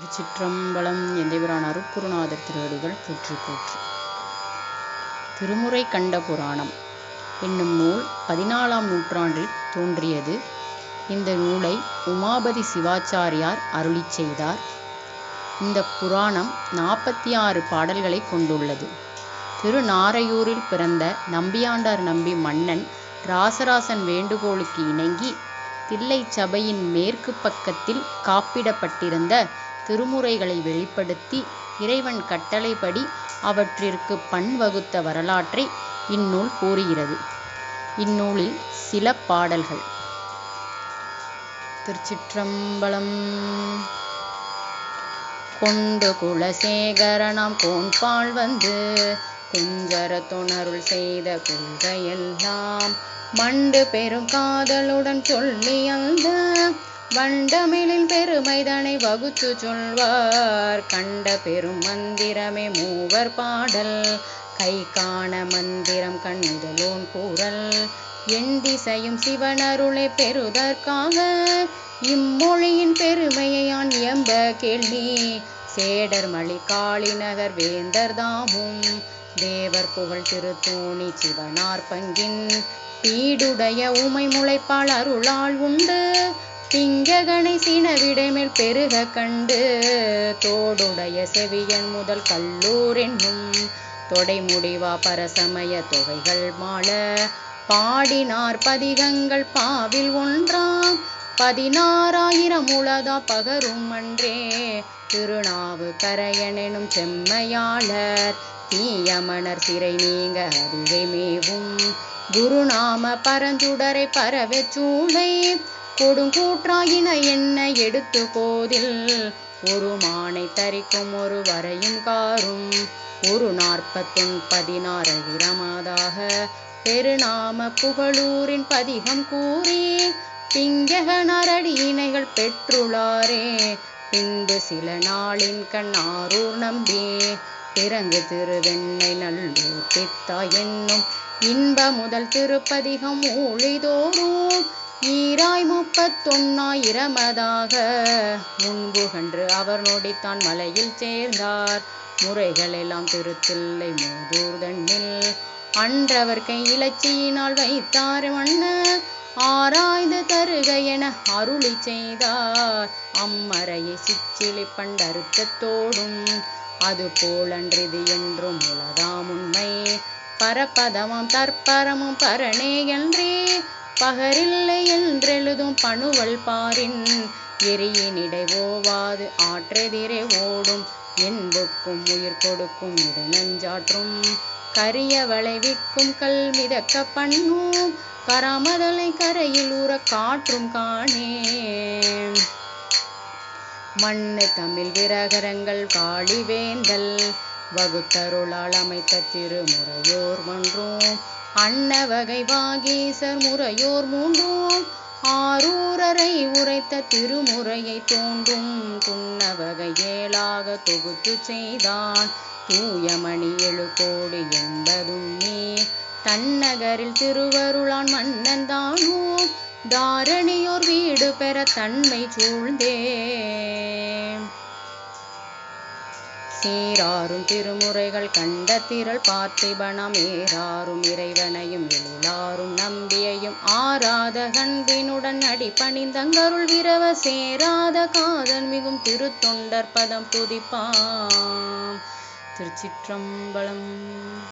திருச்சிற்றம்பலம் எந்தைபிரான் அருட்குருநாதர் திருவடிகள் போற்றி போற்றி. திருமுறை கண்ட புராணம். என்னும் நூல் பதினாலாம் நூற்றாண்டில் தோன்றியது. இந்த நூலை உமாபதி சிவாச்சாரியார் அருளி செய்தார். இந்த புராணம் நாற்பத்தி ஆறு பாடல்களை கொண்டுள்ளது. திருநாரையூரில் பிறந்த நம்பியாண்டார் நம்பி மன்னன் ராசராசன் வேண்டுகோளுக்கு இணங்கி தில்லை சபையின் மேற்கு பக்கத்தில் காப்பிடப்பட்டிருந்த திருமுறைகளை வெளிப்படுத்தி இறைவன் கட்டளைப்படி அவற்றிற்கு பண் வகுத்த வரலாற்றை இந்நூல் கூறுகிறது. இந்நூலில் சில பாடல்கள். திருச்சிற்றம்பலம். கொண்டு குலசேகரணம் கோன்பால் வந்து குஞ்சர துணருள் செய்த கொள்கையெல்லாம் மண்டு பெரும் காதலுடன் சொல்லி அந்த வண்டமிழின் பெருமைதனை வகுத்து சொல்வார். கண்ட பெரும் மந்திரமே மூவர் பாடல் கை காண மந்திரம் கண்ணுதலோன் கூறல். எண்டிசையும் சிவனருளை பெறுதற்காக இம்மொழியின் பெருமையை யான் எம்ப கேள்வி. சேடர் மளி காளிநகர் வேந்தர் தாமும் தேவர் புகழ் திருத்தோணி சிவனார் பங்கின். பீடுடைய உமை முளைப்பால் அருளால் உண்டு. திங்ககனை சினவிடைமேல் பெருக கண்டு. தோடுடைய செவியன் முதல் கல்லூர் என்னும். தொடை முடிவா பரசமய தொகைகள் மாள பாடினார் பதிகங்கள் பாவில் ஒன்றாம். பதினாறாயிரம் உலதா பகரும் அன்றே. திருநாவு கரையனெனும் செம்மையாளர் தீயமணர் சிறை நீங்க அதுவே மேவும். குருநாம பரஞ்சுடரை பரவ சூளை கொடுங்கூற்றாயின என்ன எடுத்து போதில். ஒரு மானை தரிக்கும் ஒரு வரையும் காரும் ஒரு நாற்பத்தொன் பதினாறாயிரமாதாக பெருநாம புகழூரின் பதிகம் கூறி திங்ககனரடி இணைகள் பெற்றுளாரே. பின்பு சில நாளின் கண் ஆரூர் நம்பி பிறங்கு திருவெண்ணை நல்லூர் பித்தா என்னும் இன்ப முதல் திருப்பதிகம் ஊழிதோறும் ஈராய் முப்பத்தொன்னாயிரமதாக முன்புகன்று அவர் நொடித்தான் மலையில் சேர்ந்தார். முறைகள் எல்லாம் திருத்தில்லை மூதூர் தண்ணில் அன்றவர் இலச்சியினால் வைத்தார் மன்ன ஆராய்ந்து தருக என அருளி செய்தார். அம்மறையை சிச்சிலி பண்டருத்தத்தோடும் அது போலன்றிது என்றும் உலதாம் உண்மை. பரப்பதமும் தற்பரமும் பரணே என்றே பகரில்லை என்றெழுதும் பணுவல் பாரின். எரியினிடை ஓவாது ஆற்றெதிரே ஓடும். என்புக்கும் உயிர் கொடுக்கும் இடு நஞ்சாற்றும். கரிய விளைவிக்கும் கல் மிதக்க பண்ணும். கராமதலை கரையில் ஊற காற்றும் காணே மண்ணு தமிழ் விரகரங்கள் காளிவேந்தல் வகுத்தருளால் அமைத்த திருமுறையோர் மன்றும். அன்னவகை வாகீசர் முறையோர் மூன்றும். ஆரூரரை உரைத்த திருமுறையை தோன்றும். துன்னவகை ஏழாக தொகுத்து செய்தான். தூயமணி எழு கோடி என்பதும் நீ. தன்னகரில் திருவருளான் மன்னன் தானோ. தாரணியோர் வீடு பெற தன்மை சூழ்ந்தே சீராரும் திருமுறைகள் கண்ட திரள் பார்த்திபனம் ஏறாரும் இறைவனையும் எழிலாரும் நம்பியையும் ஆராத கண்பினுடன் அடிபணிந்தங்கருள் விரவ சேராத காதன் மிகும் திருத்தொண்டர் பதம் துதிப்பாம். திருச்சிற்றம்பலம்.